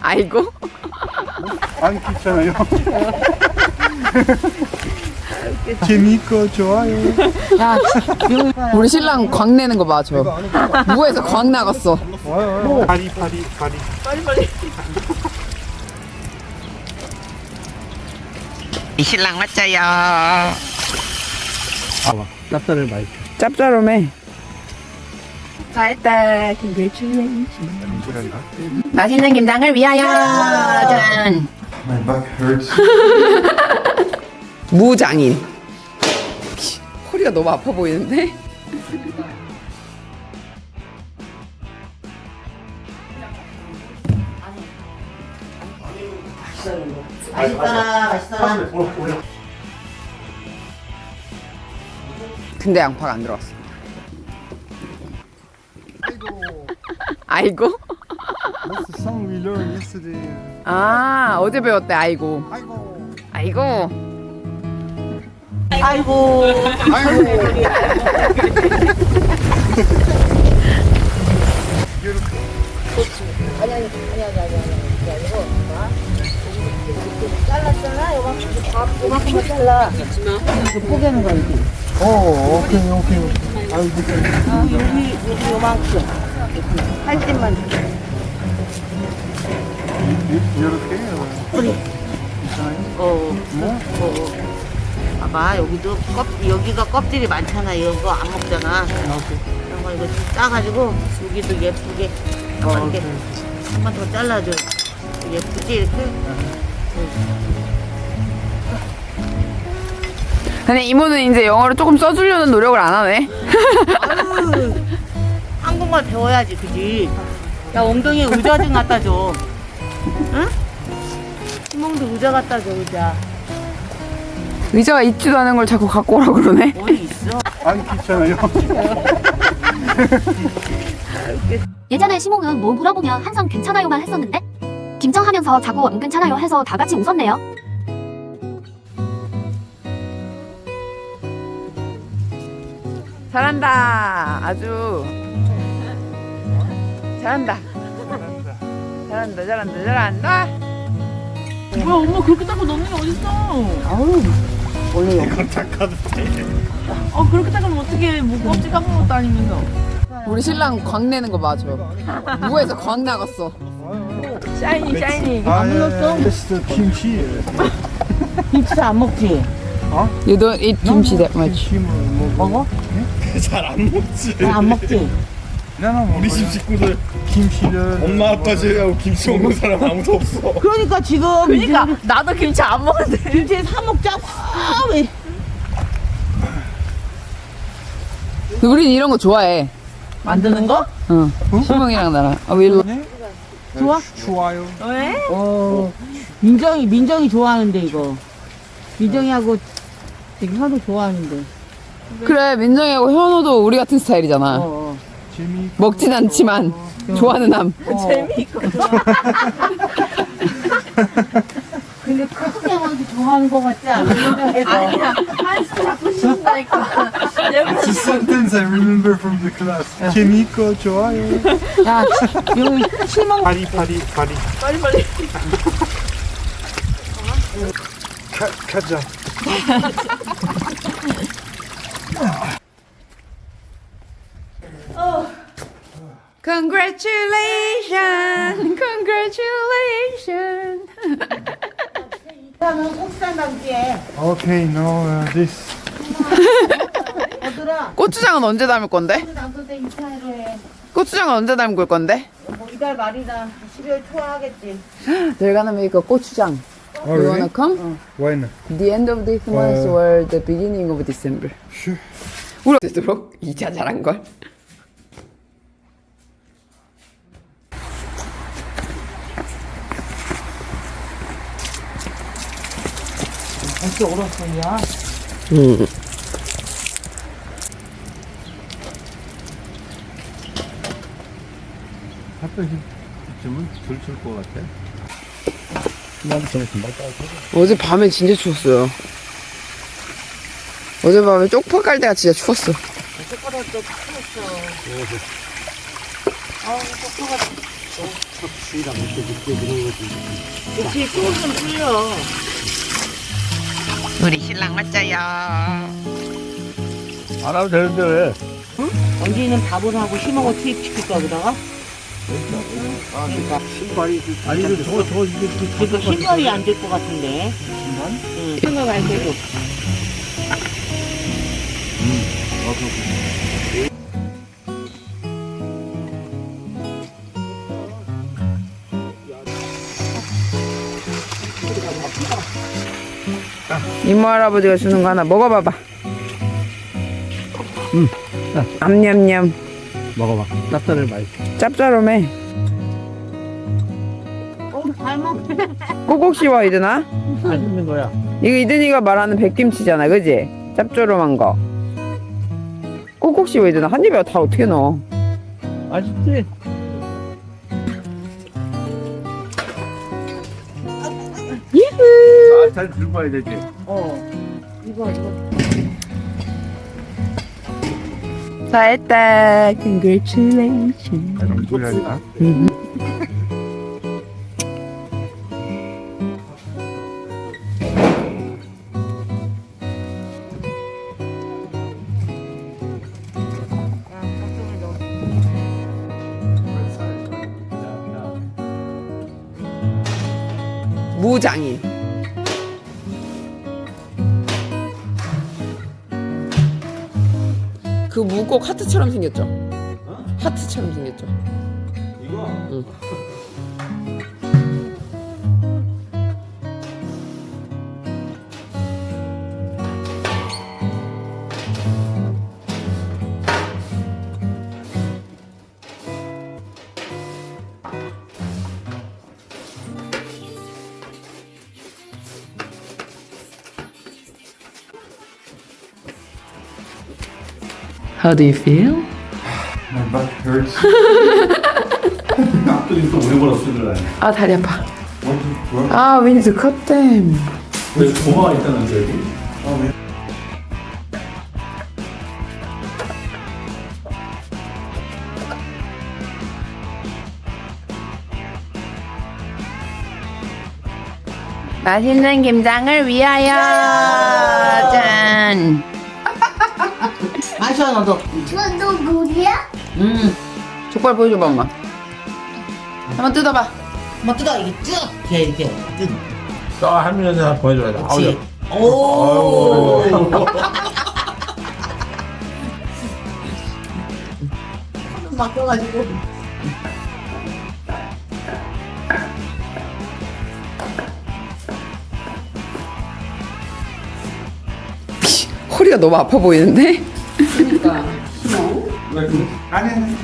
아이고. 안 귀찮아요. 재미있고 좋아요. 우리 신랑 광 내는 거 봐, 저. 무에서 광 나갔어. 와요. 파리 파리 파리. 이 신랑 왔어요. 납사를 많이. 짭짤하네. 잘했다. 맛있는 김장을 위하여. 짠. My back hurts. 무장인. 허리가 너무 아파 보이는데? 맛있어라, 맛있어라. 근데 양파가 안 들어갔어. 아이고. That's the song we learned yesterday. 아, 어제 배웠대, 아이고. 아이고. 아이고. 아이고. 아이고. 어, 오케이, 오케이. 아이고, 여기, 여기 요만큼. 팔집만. 이렇게. 어, 어, 어. 봐봐, 여기도 껍, 여기가 껍질이 많잖아. 이런 거안 먹잖아. 이런 거 이거 좀 짜가지고, 여기도 예쁘게. 한번 이렇게, 한 번 더 잘라줘. 예쁘지, 이렇게? 근데 이모는 이제 영어를 조금 써주려는 노력을 안 하네. 아유, 한국말 배워야지, 그지? 야, 엉덩이에 의자 좀 갖다 줘. 응? 희몽도 의자 갖다 줘, 의자. 의자가 있지도 않은 걸 자꾸 갖고 오라 그러네. 어디 있어? 안 귀찮아요. 예전에 시몽은 뭐 물어보면 항상 괜찮아요만 했었는데 김장하면서 자꾸 안 괜찮아요 해서 다 같이 웃었네요. 잘한다. 아주. 잘한다. 잘한다, 잘한다, 잘한다. 뭐야 엄마 그렇게 닦고 넣는 게 어딨어 아우, 원래 여기. 아 그렇게 닦으면 어떻게 뭐 껍질 깎은 것도 아니면서 우리 신랑 광 내는 거 봐, 저. 무에서 광 나갔어. 샤이니 샤이니 안 불렀어? That's the kimchi. 김치 안 먹지? You don't eat kimchi that much. 김치를 먹어. 잘 안 먹지. 안 먹지? 나는 우리 집 식구들 김치를. 엄마 아빠 제외하고 김치 먹는 사람 아무도 없어. 그러니까 지금. 그러니까 나도 김치 안 먹는데 김치 사 먹자고. 아, 왜? 우린 이런 거 좋아해. 만드는 거? 응. 시몽이랑 나랑. 아, 왜 네? 좋아? 좋아요. 왜? 어, 민정이, 민정이 좋아하는데, 이거. 민정이하고 되게 현우 좋아하는데. 그래, 민정이하고 현우도 우리 같은 스타일이잖아. 어, 재미있고. 먹진 않지만 좋아하는 함. 어. 재미있고 근데 크게 하기 좋아하는 것 같지 않아? 아니야 한숨 자꾸 쉰다니까 It's a sentence I remember from the class. 재미있고 좋아요. 야, 여기 실망 파리 파리 파리. 빨리 빨리 가, 가자. Congratulations, congratulations. Okay, now uh, this. 고추장은 언제 담을 건데? 남도 때 2차로 해. 고추장은 언제 담글 건데? 뭐 이달 말이나 12월 초에 하겠지. Make a 고추장. Oh, You really? wanna come? When? The end of this month 어. or the beginning of December. Sure. 되도록 이자 잘한 걸. 어떻게 오락분이야? 어제 밤에 진짜 추웠어요. 어제 밤에 쪽파 깔 때가 진짜 추웠어. 아우, 속도가 역시 조금 좀 틀려. 우리 신랑 맞자요. 안 하면 되는데 왜? 언니는 밥을 하고 심하고 투입시킬까 보다가? 아니 이거 저거 저거 이게 그러니까 신발이 안 될 것 같은데. 신발? 응. 생각 안 되고. 이모 할아버지가 주는 거 하나 먹어봐봐. 음. 암냠냠. 먹어봐. 짭짤해 맛있어. 먹네. 꼭꼭 씹어 이드나? 맛있는 거야. 이거 이든이가 말하는 백김치잖아, 그지? 짭조름한 거. 꼭꼭 씹어 이드나 한 입에 다 어떻게 넣어? 맛있지? 이후. 잘 들고 와야 되지. 어. 이거, 이거. 다 했다. Congratulations. 그럼 소리하니까. 무장인. 그 무꼭 하트처럼 생겼죠? 하트처럼 생겼죠? 이거? 응. How do you feel? My back hurts. 앞들이 또 오래 걸었어 그래. 아 다리 아파. What? What? 아 we need to cut them. 왜 고마가 있다는데 여기? 맛있는 김장을 위하여 짠. 마셔, 너도. 저도 물이야? 음. 족발 보여줘봐 엄마. 한번 뜯어봐. 한번 뜯어, 이게 쭉. 이렇게, 이렇게. 뜯. 저 할머니한테 하나 보여줘야 돼. 아우, 그렇지. 오. 맡겨가지고. 허리가 너무 아파 보이는데? 아니, 아니.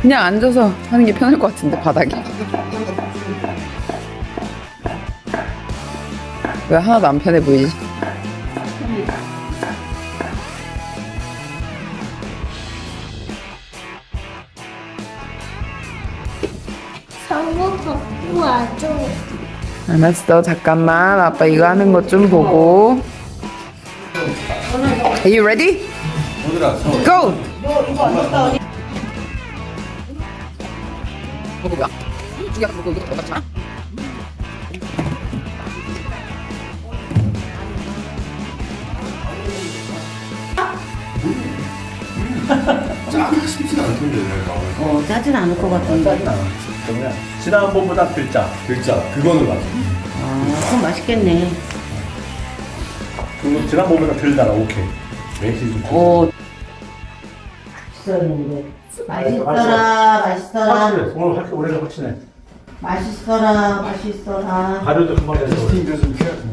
그냥 앉아서 하는 게 편할 것 같은데 바닥에. 왜 하나도 안 편해 보이지? 알았어 잠깐만 아빠 이거 하는 것 좀 보고. Are you ready? Go! 이거 쉽지가 않던데, 내가. 어, 짜진 않을 것 같은데. 그러면 지난번보다 글자. 글자, 그거는 맞아. 아, 그럼 맛있겠네. 그리고 지난번보다 덜 달아. 오케이. 매실 좀. 오. 맛있어라, 맛있어라, 확실해. 오늘 확실해. 맛있어라, 맛있어라. 발효도 금방 됐어. Doesn't care. 양파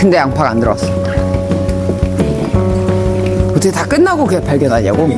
근데 양파가 안 들어갔어. 어떻게 다 끝나고 그냥 발견하냐고?